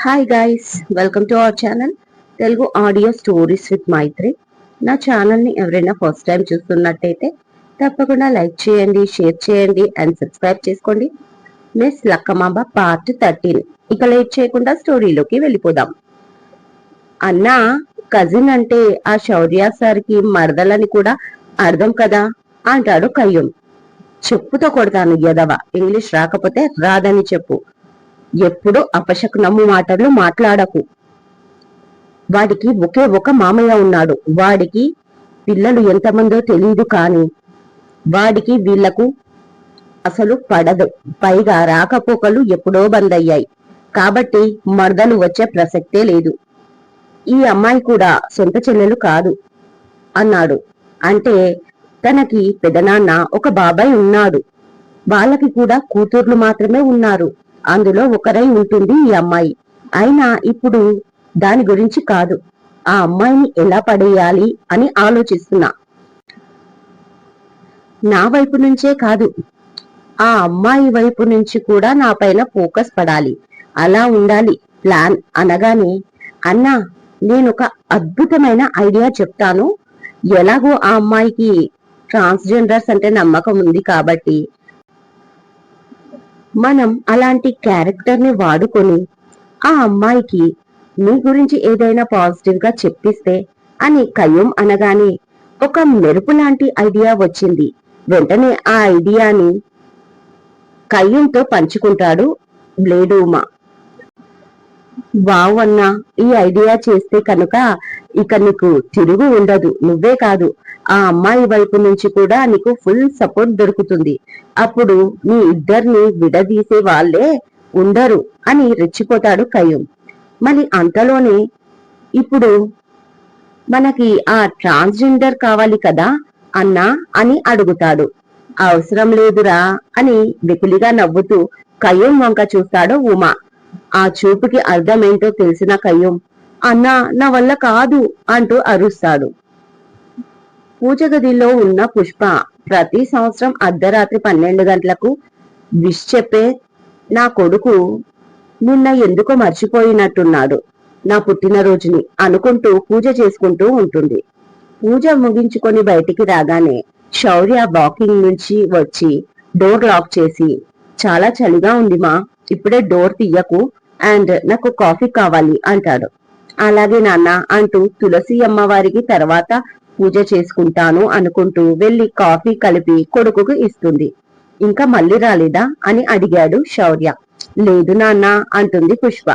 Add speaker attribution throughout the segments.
Speaker 1: Hi guys welcome to our channel Telugu audio stories with Maitri నా ఛానల్ని ఎవరైనా first time చూస్తున్నట్టయితే తప్పకుండా లైక్ చేయండి షేర్ చేయండి అండ్ సబ్స్క్రైబ్ చేసుకోండి. మిస్ లక్కమాంబ పార్ట్ థర్టీన్ ఇక లేట్ చేయకుండా స్టోరీలోకి వెళ్ళిపోదాం. అన్నా కజిన్ అంటే ఆ శౌర్య సార్కి మరదలని కూడా అర్థం కదా? అంటాడు కయ్యం. చెప్పుతో కొడతాను యదవ. ఇంగ్లీష్ రాకపోతే రాదని చెప్పు. ఎప్పుడు అపశకునమ్ము మాటలు మాట్లాడకు. వాడికి ఒకే ఒక మామయ్య ఉన్నాడు. వాడికి పిల్లలు ఎంతమందో తెలియదు కాని వాడికి వీళ్ళకు అసలు పడదు. పైగా రాకపోకలు ఎప్పుడో బంద్ అయ్యాయి కాబట్టి మరదలు వచ్చే ప్రసక్తే లేదు. ఈ అమ్మాయి కూడా సొంత చెల్లెలు కాదు అన్నాడు. అంటే తనకి పెదనాన్న ఒక బాబాయ్ ఉన్నాడు. వాళ్ళకి కూడా కూతుర్లు మాత్రమే ఉన్నారు. అందులో ఒకరై ఉంటుంది ఈ అమ్మాయి. అయినా ఇప్పుడు దాని గురించి కాదు. ఆ అమ్మాయిని ఎలా పడేయాలి అని ఆలోచిస్తున్నా. నా వైపు నుంచే కాదు. ఆ అమ్మాయి వైపు నుంచి కూడా నా పైన ఫోకస్ పడాలి. అలా ఉండాలి ప్లాన్ అనగానే అన్నా నేను ఒక అద్భుతమైన ఐడియా చెప్తాను. ఎలాగో ఆ అమ్మాయికి ట్రాన్స్జెండర్స్ అంటే నమ్మకం ఉంది కాబట్టి మనం అలాంటి క్యారెక్టర్ని వాడుకొని ఆ అమ్మాయికి నీ గురించి ఏదైనా పాజిటివ్గా చెప్పిస్తే అని కయ్యం అనగానే ఒక మెరుపు లాంటి ఐడియా వచ్చింది. వెంటనే ఆ ఐడియాని కయ్యంతో పంచుకుంటాడు బ్లేడూమా. వావ్ అన్నా ఈ ఐడియా చేస్తే కనుక ఇక నీకు తిరుగు ఉండదు. నువ్వే కాదు ఆ అమ్మాయి వైపు నుంచి కూడా నీకు ఫుల్ సపోర్ట్ దొరుకుతుంది. అప్పుడు నీ ఇద్దరిని విడదీసే వాళ్ళే ఉండరు అని రెచ్చిపోతాడు కయ్యం మరి అంతలోనే ఇప్పుడు మనకి ఆ ట్రాన్స్జెండర్ కావాలి కదా అన్నా అని అడుగుతాడు. అవసరం లేదురా అని వెకులిగా నవ్వుతూ కయ్యం వంక చూస్తాడు ఉమా. ఆ చూపుకి అర్థమేంటో తెలిసిన కయ్యం అన్నా నా వల్ల కాదు అంటూ అరుస్తాడు. పూజ గదిలో ఉన్న పుష్ప ప్రతి సంవత్సరం అర్ధరాత్రి పన్నెండు గంటలకు విష్ చెప్పే నా కొడుకు నిన్న ఎందుకో మర్చిపోయినట్టున్నాడు నా పుట్టినరోజుని అనుకుంటూ పూజ చేసుకుంటూ ఉంటుంది. పూజ ముగించుకొని బయటికి రాగానే శౌర్య వాకింగ్ నుంచి వచ్చి డోర్ లాక్ చేసి చాలా చలిగా ఉంది మా ఇప్పుడే డోర్ తీయకు అండ్ నాకు కాఫీ కావాలి అంటాడు. అలాగే నాన్న అంటూ తులసి అమ్మవారికి తర్వాత పూజ చేసుకుంటాను అనుకుంటూ వెళ్ళి కాఫీ కలిపి కొడుకుకు ఇస్తుంది. ఇంకా మళ్ళీ రాలేదా అని అడిగాడు శౌర్య. లేదు నాన్న అంటుంది పుష్ప.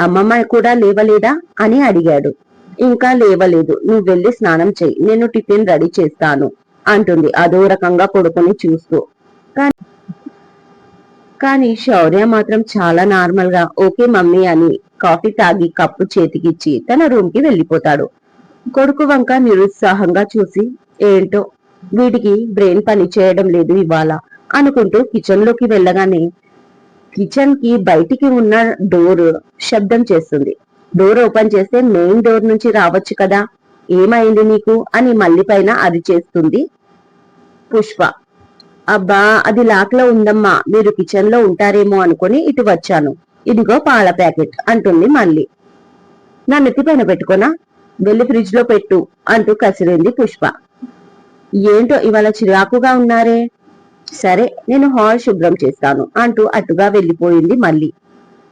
Speaker 1: అమ్మమ్మ కూడా లేవలేదా అని అడిగాడు. ఇంకా లేవలేదు. నువ్వు వెళ్ళి స్నానం చెయ్యి నేను టిఫిన్ రెడీ చేస్తాను అంటుంది. అదో రకంగా కొడుకుని చూస్తూ. కానీ కానీ శౌర్య మాత్రం చాలా నార్మల్గా ఓకే మమ్మీ అని కాఫీ తాగి కప్పు చేతికిచ్చి తన రూమ్కి వెళ్ళిపోతాడు కొడుకు వంక నిరుత్సాహంగా చూసి ఏంటో వీడికి బ్రెయిన్ పని చేయడం లేదు ఇవాళ అనుకుంటూ కిచెన్లోకి వెళ్ళగానే కిచెన్కి బయటికి ఉన్న డోర్ శబ్దం చేస్తుంది. డోర్ ఓపెన్ చేస్తే మెయిన్ డోర్ నుంచి రావచ్చు కదా? ఏమైంది నీకు? అని మళ్ళీ పైన అరిచేస్తుంది పుష్ప. అబ్బా అది లాక్లో ఉందమ్మా మీరు కిచెన్లో ఉంటారేమో అనుకుని ఇటు వచ్చాను. ఇదిగో పాల ప్యాకెట్ అంటుంది మళ్ళీ నా నెత్తిపైన పెట్టుకోనా? వెళ్ళి ఫ్రిడ్జ్లో పెట్టు అంటూ కసిరింది పుష్ప. ఏంటో ఇవాళ చిరాకుగా ఉన్నారే? సరే నేను హాల్ శుభ్రం చేస్తాను అంటూ అటుగా వెళ్ళిపోయింది మళ్ళీ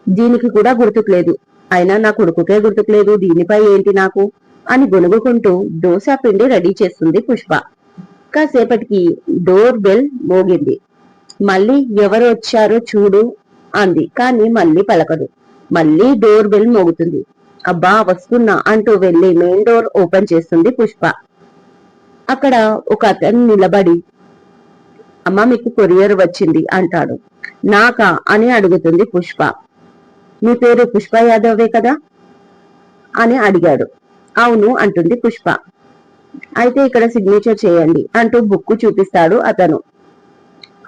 Speaker 1: దీనికి కూడా గుర్తుకులేదు. అయినా నా కొడుకుకే గుర్తుకులేదు దీనిపై ఏంటి నాకు? అని గొనుగుకుంటూ దోశ పిండి రెడీ చేస్తుంది పుష్ప. కాసేపటికి డోర్ బెల్ మోగింది. మళ్ళీ ఎవరు వచ్చారో చూడు అంది. కానీ మళ్ళీ పలకదు. మళ్ళీ డోర్ బెల్ మోగుతుంది. అబ్బా వస్తున్నా అంటూ వెళ్ళి మెయిన్ డోర్ ఓపెన్ చేస్తుంది పుష్ప. అక్కడ ఒక అతను నిలబడి అమ్మ మీకు కొరియర్ వచ్చింది అంటాడు. నాకా? అని అడుగుతుంది పుష్ప. మీ పేరు పుష్ప యాదవే కదా? అని అడిగాడు. అవును అంటుంది పుష్ప. అయితే ఇక్కడ సిగ్నేచర్ చేయండి అంటూ బుక్ చూపిస్తాడు అతను.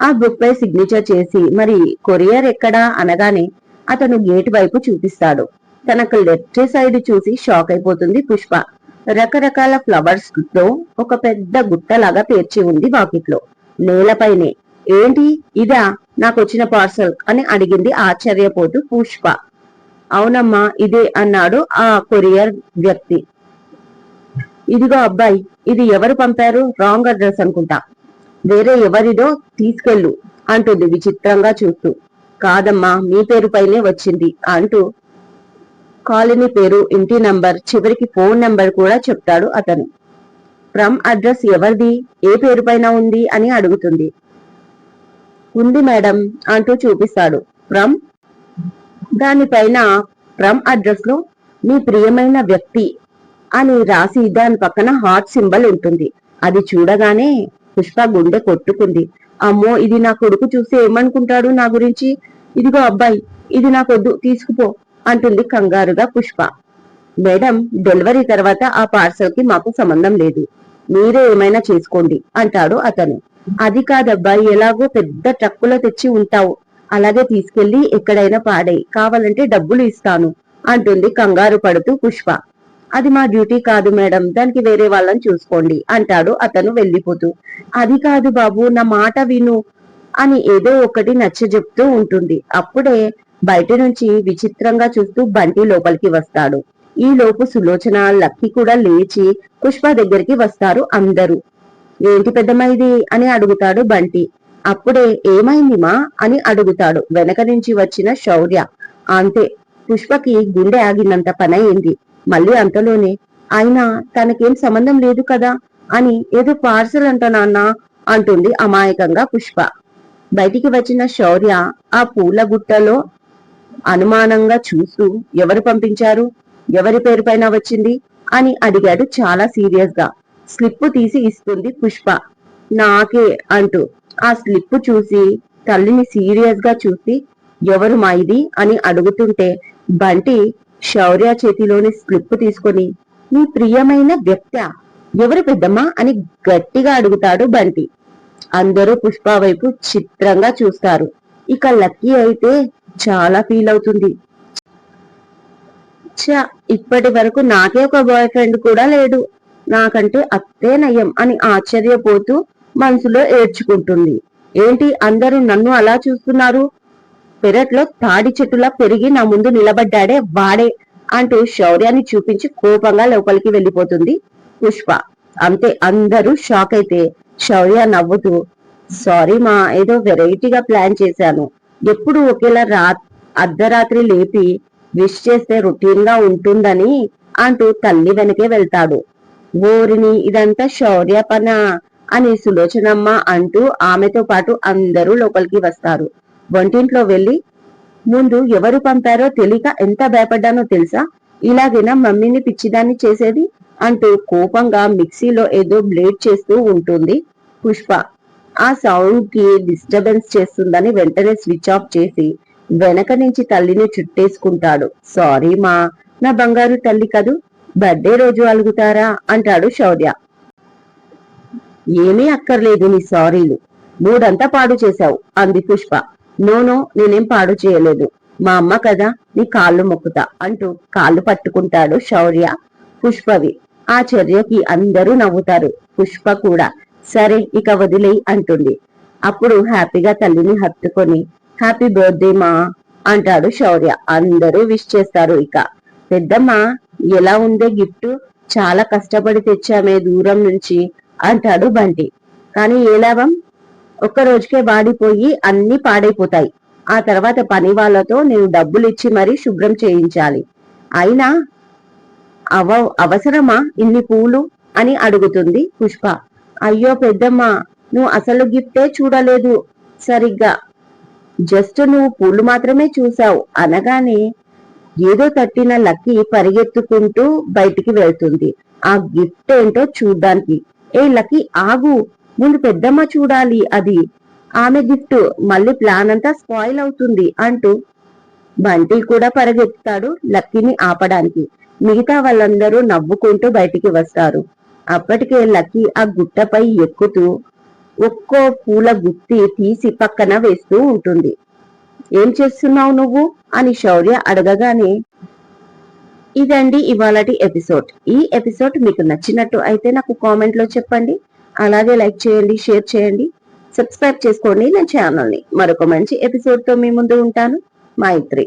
Speaker 1: ఆ బుక్ పై సిగ్నేచర్ చేసి మరి కొరియర్ ఎక్కడా అనగానే అతను గేట్ వైపు చూపిస్తాడు. తనకు లెఫ్ట్ సైడ్ చూసి షాక్ అయిపోతుంది పుష్ప. రకరకాల ఫ్లవర్స్తో ఒక పెద్ద గుట్టలాగా పేర్చి ఉంది వాకిట్లో నేలపైనే ఏంటి? ఇదా? నాకు వచ్చిన పార్సల్ అని అడిగింది ఆశ్చర్యపోతూ పుష్ప. అవునమ్మా ఇదే అన్నాడు ఆ కొరియర్ వ్యక్తి. ఇదిగో అబ్బాయి ఇది ఎవరు పంపారు? రాంగ్ అడ్రస్ అనుకుంటా. వేరే ఎవరిదో తీసుకెళ్ళు అంటుంది విచిత్రంగా చూస్తూ. కాదమ్మా మీ పేరుపైనే వచ్చింది అంటూ కాలనీ పేరు ఇంటి నంబర్ చివరికి ఫోన్ నంబర్ కూడా చెప్తాడు అతను. ఫ్రమ్ అడ్రస్ ఎవరిది? ఏ పేరు పైన ఉంది అని అడుగుతుంది. ఉంది మేడం అంటూ చూపిస్తాడు. ఫ్రమ్? దానిపైన ఫ్రమ్ అడ్రస్లో మీ ప్రియమైన వ్యక్తి అని రాసి దాని పక్కన హార్ట్ సింబల్ ఉంటుంది. అది చూడగానే పుష్ప గుండె కొట్టుకుంది. అమ్మో ఇది నా కొడుకు చూసి ఏమనుకుంటాడు నా గురించి? ఇదిగో అబ్బాయి ఇది నాకొద్దు తీసుకుపో అంటుంది కంగారుగా పుష్ప. మేడం డెలివరీ తర్వాత ఆ పార్సల్కి మాకు సంబంధం లేదు. మీరే ఏమైనా చేసుకోండి అంటాడు అతను. అది కాదబ్బాయి ఎలాగో పెద్ద ట్రక్కులో తెచ్చి ఉంటావు. అలాగే తీసుకెళ్ళి ఎక్కడైనా పాడే కావాలంటే డబ్బులు ఇస్తాను అంటుంది కంగారు పడుతూ పుష్ప. అది మా డ్యూటీ కాదు మేడం దానికి వేరే వాళ్ళని చూసుకోండి అంటాడు అతను వెళ్ళిపోతూ. అది కాదు బాబు నా మాట విను అని ఏదో ఒకటి నచ్చ చెప్తూ ఉంటుంది. అప్పుడే బయట నుంచి విచిత్రంగా చూస్తూ బంటి లోపలికి వస్తాడు. ఈ లోపు సులోచన లక్కీ కూడా లేచి పుష్ప దగ్గరికి వస్తారు అందరూ. ఏంటి పెద్దమైది అని అడుగుతాడు బంటి. అప్పుడే ఏమైంది మా? అని అడుగుతాడు వెనక నుంచి వచ్చిన శౌర్య. అంతే పుష్పకి గుండె ఆగినంత పనయింది మళ్ళీ అంతలోనే అయినా తనకేం సంబంధం లేదు కదా అని ఏదో పార్సల్ అంట నాన్న అంటుంది అమాయకంగా పుష్ప. బయటికి వచ్చిన శౌర్య ఆ పూల గుట్టలో అనుమానంగా చూస్తూ ఎవరు పంపించారు? ఎవరి పేరు పైన వచ్చింది? అని అడిగాడు చాలా సీరియస్గా స్లిప్ తీసి ఇస్తుంది పుష్ప. నాకే అంటూ ఆ స్లిప్ చూసి తల్లిని సీరియస్గా చూసి ఎవరు మా ఇది? అని అడుగుతుంటే బంటి శౌర్య చేతిలోని స్లిప్ తీసుకొని నీ ప్రియమైన వ్యక్త ఎవరు పెద్దమ్మా? అని గట్టిగా అడుగుతాడు బంటి. అందరూ పుష్ప వైపు చిత్రంగా చూస్తారు. ఇక లక్కీ అయితే చాలా ఫీల్ అవుతుంది. ఛ ఇప్పటి వరకు నాకే ఒక బాయ్ ఫ్రెండ్ కూడా లేడు. నాకంటే అత్తే నయం అని ఆశ్చర్యపోతూ మనసులో ఏడ్చుకుంటుంది. ఏంటి అందరూ నన్ను అలా చూస్తున్నారు? పెరట్లో తాడి చెట్టులా పెరిగి నా ముందు నిలబడ్డాడే వాడే అంటూ శౌర్యాన్ని చూపించి కోపంగా లోపలికి వెళ్ళిపోతుంది పుష్ప. అంతే అందరూ షాక్ అయితే శౌర్య నవ్వుతూ సారీ మా ఏదో వెరైటీగా ప్లాన్ చేశాను. ఎప్పుడు ఒకేలా రా అర్ధరాత్రి లేపి విష్ చేస్తే రొటీన్గా ఉంటుందని అంటూ తల్లి వెనకే వెళ్తాడు. ఓరిని ఇదంతా శౌర్య పన? అని సులోచనమ్మ అంటూ ఆమెతో పాటు అందరూ లోపలికి వస్తారు. వంటింట్లో వెళ్ళి ముందు ఎవరు పంపారో తెలియక ఎంత భయపడ్డానో తెలుసా? ఇలాగైనా మమ్మీని పిచ్చిదాన్ని చేసేది? అంటూ కోపంగా మిక్సీలో ఏదో బ్లేడ్ చేస్తూ ఉంటుంది పుష్ప. ఆ సౌండ్కి డిస్టర్బెన్స్ చేస్తుందని వెంటనే స్విచ్ ఆఫ్ చేసి వెనక నుంచి తల్లిని చుట్టేసుకుంటాడు. సారీ మా నా బంగారు తల్లి కదూ? బర్త్డే రోజు అలుగుతారా? అంటాడు శౌర్య. ఏమీ అక్కర్లేదు నీ సారీలు. మూడంతా పాడు చేశావు అంది పుష్ప. నోనో నేనేం పాడు చేయలేదు. మా అమ్మ కదా నీ కాళ్ళు మొక్కుతా అంటూ కాళ్ళు పట్టుకుంటాడు శౌర్య పుష్పవి. ఆ చర్యకి అందరూ నవ్వుతారు. పుష్ప కూడా సరే ఇక వదిలేయి అంటుంది. అప్పుడు హ్యాపీగా తల్లిని హత్తుకొని హ్యాపీ బర్త్డే మా అంటాడు శౌర్య. అందరూ విష్ చేస్తారు ఇక. పెద్దమ్మ ఎలా ఉందే గిఫ్ట్? చాలా కష్టపడి తెచ్చామే దూరం నుంచి అంటాడు బంటి. కానీ ఏ లాభం? ఒక్క రోజుకే వాడిపోయి అన్ని పాడైపోతాయి. ఆ తర్వాత పని వాళ్ళతో నేను డబ్బులు ఇచ్చి మరీ శుభ్రం చేయించాలి. అయినా అవ అవసరమా ఇన్ని పూలు? అని అడుగుతుంది పుష్ప. అయ్యో పెద్దమ్మ నువ్వు అసలు గిఫ్టే చూడలేదు సరిగ్గా. జస్ట్ నువ్వు పూలు మాత్రమే చూసావు అనగానే ఏదో తట్టిన లక్కీ పరిగెత్తుకుంటూ బయటికి వెళ్తుంది. ఆ గిఫ్ట్ ఏంటో చూడ్డానికి. ఏ లక్కీ ఆగు. ముందు పెద్దమ్మ చూడాలి అది. ఆమె గిఫ్ట్ మళ్ళీ ప్లాన్ అంతా స్పాయిల్ అవుతుంది అంటూ బంటి కూడా పరిగెత్తాడు లక్కీని ఆపడానికి. మిగతా వాళ్ళందరూ నవ్వుకుంటూ బయటికి వస్తారు. అప్పటికే లక్కీ ఆ గుట్టపై ఎక్కుతూ ఒక్కో పూల గుత్తి తీసి పక్కన వేస్తూ ఉంటుంది. ఏం చేస్తున్నావు నువ్వు? అని శౌర్య అడగగానే ఇదండి ఇవాళటి ఎపిసోడ్. ఈ ఎపిసోడ్ మీకు నచ్చినట్టు అయితే నాకు కామెంట్లో చెప్పండి. అలాగే లైక్ చేయండి షేర్ చేయండి. సబ్స్క్రైబ్ చేసుకోండి. నా ఛానల్ని మరొక మంచి ఎపిసోడ్తో మీ ముందు ఉంటాను. మైత్రి.